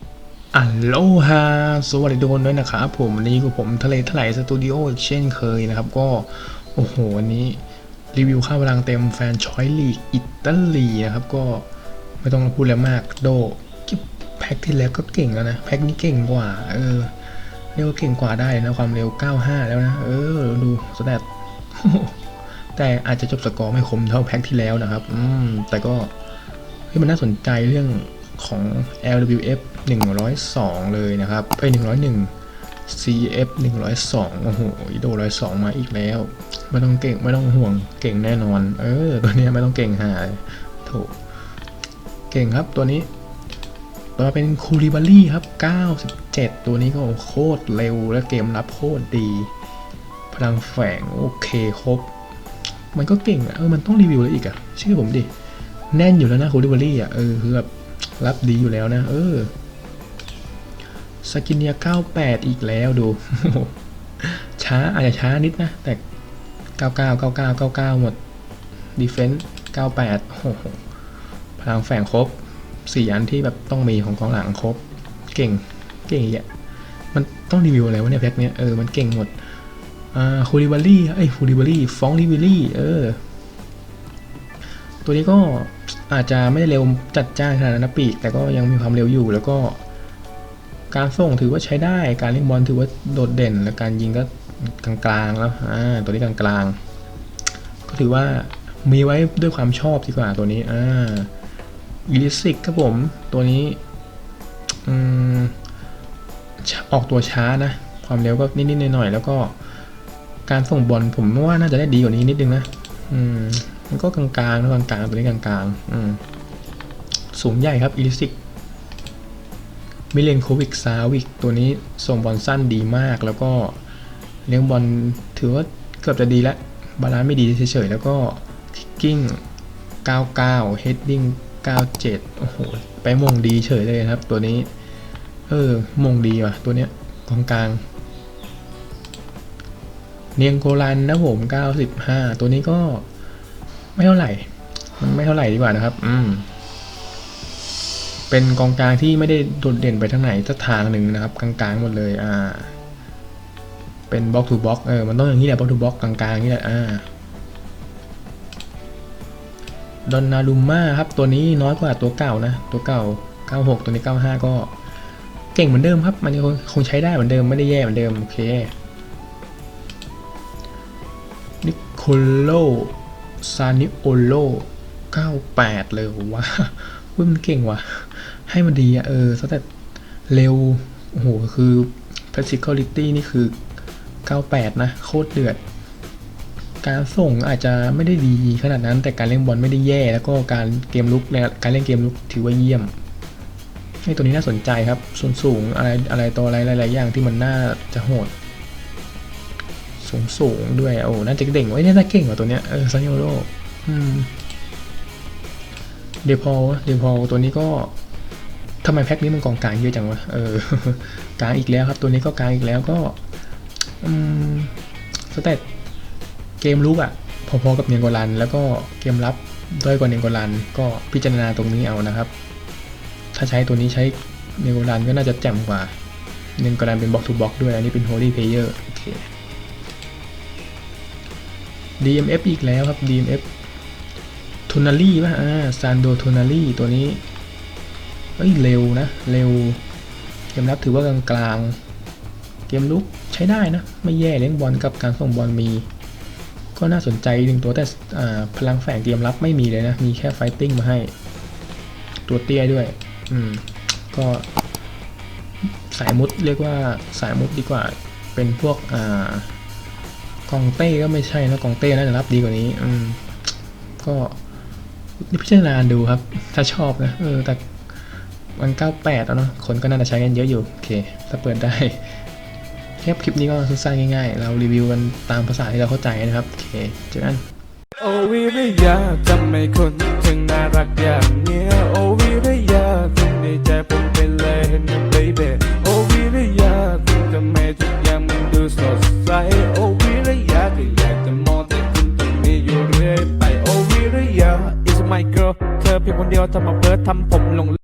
ั ลโลฮาสวัสดีทุกคนด้วยนะครับผมวันนี้ก็ผมทะเลถลายสตูดิโอเช่นเคยนะครับ ก็ โอ้โหวันนี้ รีวิวข้าวพลังเต็มแฟนชอยลีกอิตาลีนะครับ ก็ไม่ต้องพูดแล้วมากโดกิแพ็คที่แล้วก็เก่งแล้วนะ แพ็คนี้เก่งกว่า เออเรียกว่าเก่งกว่าได้นะ ความเร็ว 95 แล้วนะ เออ ดูสแตทแต่อาจจะจบสกอร์ไม่คมเท่าแพ็คที่แล้วนะครับ อืมแต่ก็เฮ้ยมันน่าสนใจเรื่องของ LWF 102 เลยนะครับเอ้ย101 CF 102 โอ้โหอีโด102 มาอีกแล้ว ไม่ต้องเก่งไม่ต้องห่วงเก่งแน่นอน เออ ตัวนี้ไม่ต้องเก่งหาโถเก่งครับตัวนี้ต่อเป็นคูริบารี่ครับ 97 ตัวนี้ก็โคตรเร็วและเกมรับโคตรดี พลังแฝงโอเคครบ มันก็เก่งอะเออ มันต้องรีวิวเลยอีกอะชื่อผมดิ แน่นอยู่แล้วนะคูริบารี่อะเออ คือแบบรับดีอยู่แล้วนะ เออ สกินเนีย98 อีกแล้วดู ช้าอาจจะช้านิดนะ แต่ 99 99 99 หมดดีเฟนส์98โอ้โหพลังแฝงครบ 4 อันที่แบบต้องมีของกองหลังครบ เก่งเก่งอีกอะมันต้องรีวิวอะไรวะเนี่ยแพ็คเนี้ยเออมันเก่งหมดอ่าคูริบารี่ไอ้ยคูริบารี่ฟองริบารี่เออ ตัวนี้ก็อาจจะไม่ได้เร็วจัดจ้านขนาดนั้นนะปีก แต่ก็ยังมีความเร็วอยู่แล้วก็ การส่งถือว่าใช้ได้ การเล่นบอลถือว่าโดดเด่น และการยิงก็กลางๆแล้วอ่าตัวนี้กลางๆ ก็ถือว่ามีไว้ด้วยความชอบดีกว่าตัวนี้อ่าอิลิสิกครับผมตัวนี้อืมออกตัวช้านะ ความเร็วก็นิดๆหน่อยๆแล้วก็การส่งบอลผมว่าน่าจะได้ดีกว่านี้นิดนึงนะอืมมันก็กลางๆนะกลางๆตัวนี้กลางๆอืมสูงใหญ่ครับอิลิสิก มิเลนโควิกซาวิกตัวนี้ส่งบอลสั้นดีมาก แล้วก็เลี้ยงบอลถือว่าเกือบจะดีแล้วบาลานซ์ไม่ดีเฉยๆ แล้วก็คิกกิ้ง 99 เฮดดิ้ง 97 โอ้โห ไปมงดีเฉยเลยครับ ตัวนี้ เออ มงดีว่ะ ตัวเนี้ยกองกลาง เนียงโกลันนะผม 95 ตัวนี้ก็ไม่เท่าไหร่ มันไม่เท่าไหร่ดีกว่านะครับ อืม เป็นกองกลางที่ไม่ได้โดดเด่นไปทางไหนสักทางหนึ่งนะครับกลางๆหมดเลยอ่าเป็นบล็อกทูบล็อกเออมันต้องอย่างนี้แหละบล็อกทูบล็อกกลางๆนี่แหละอ่าดอนนารุมมาครับตัวนี้น้อยกว่าตัวเก่านะ ตัวเก่า 96 ตัวนี้ 95 ก็เก่งเหมือนเดิมครับ มันคงคงใช้ได้เหมือนเดิมไม่ได้แย่เหมือนเดิม โอเคนิโคโลซานิโอโล 98 เลยว่าเว้ยมันเก่งว่ะ ให้มันดีอะเออสแต่เร็ว โอ้โห คือ physicality นี่คือ 98 นะ โคตรเดือด การส่งอาจจะไม่ได้ดีขนาดนั้น แต่การเล่นบอลไม่ได้แย่ แล้วก็การเกมลุกเนี่ยการเล่นเกมลุกถือว่าเยี่ยมให้ตัวนี้น่าสนใจครับ ส่วนสูงอะไรอะไรตัวอะไรหลายๆอย่างที่มันน่าจะโหด สูงสูงด้วย โอ้ น่าจะเด่งไว้ยน่าจะเก่งกว่าตัวเนี้ย เออซานโยโรเดพอลเดพอลตัวนี้ก็ ทำไมแพ็คนี้มันกองกลางเยอะจังวะ เออกลางอีกแล้วครับ ตัวนี้ก็กลางอีกแล้วก็อืมสเตตเกมลุกอะ่ะพอๆกับเนียงกลัน แล้วก็เกมรับด้อยกว่าเนียงกลัน ก็พิจารณาตรงนี้เอานะครับ ถ้าใช้ตัวนี้ใช้เนียงกลันก็น่าจะแจ่มกว่าเนียงกลันเป็นบล็อกทูบล็อกด้วย อันนี้เป็นโฮลี่เพลเยอร์โอเค DMF อีกแล้วครับ DMF ทูนารี่ป่ะอ่าซานโดทูนารี่ตัวนี้ ฮ้ยเร็วนะ เร็ว เกมรับถือว่ากลางกลางๆเกมลุกใช้ได้นะ ไม่แย่เลี้ยงบอลกับการส่งบอลมี ก็น่าสนใจหนึ่งตัวแต่พลังแฝงเกมรับไม่มีเลยนะ มีแค่ไฟติ้งมาให้ ตัวเตี้ยด้วย อืม ก็สายมุดเรียกว่าสายมุดดีกว่า เป็นพวกอ่ากองเต้ก็ไม่ใช่นะกองเต้น่าจะรับดีกว่านี้ อืม ก็พิจารณาดูครับ ถ้าชอบนะ เออ แต่ มัน98แล้วเนาะคนก็น่าจะใช้กันเยอะอยู่โอเค ถ้าเปิดได้แค่คลิปนี้ก็สั้นๆง่ายๆ เรารีวิวกันตามภาษาที่เราเข้าใจนะครับ โอเคเจอกันโอวิริยาทำไม่คนถึงน่ารักอย่างเนี้ยโอวิริยาถึงในใจผมไปเลยเห็นมันเบเบโอวิริยาถึงทำไมทุกอย่างมันดูสดใสโอวิริยาก็อยากจะมองแต่คุณตรงนี้อยู่เรื่อยไปโอวิริยา is my girl เธอเพียงคนเดียวทำมาเพิร์ทำผมลง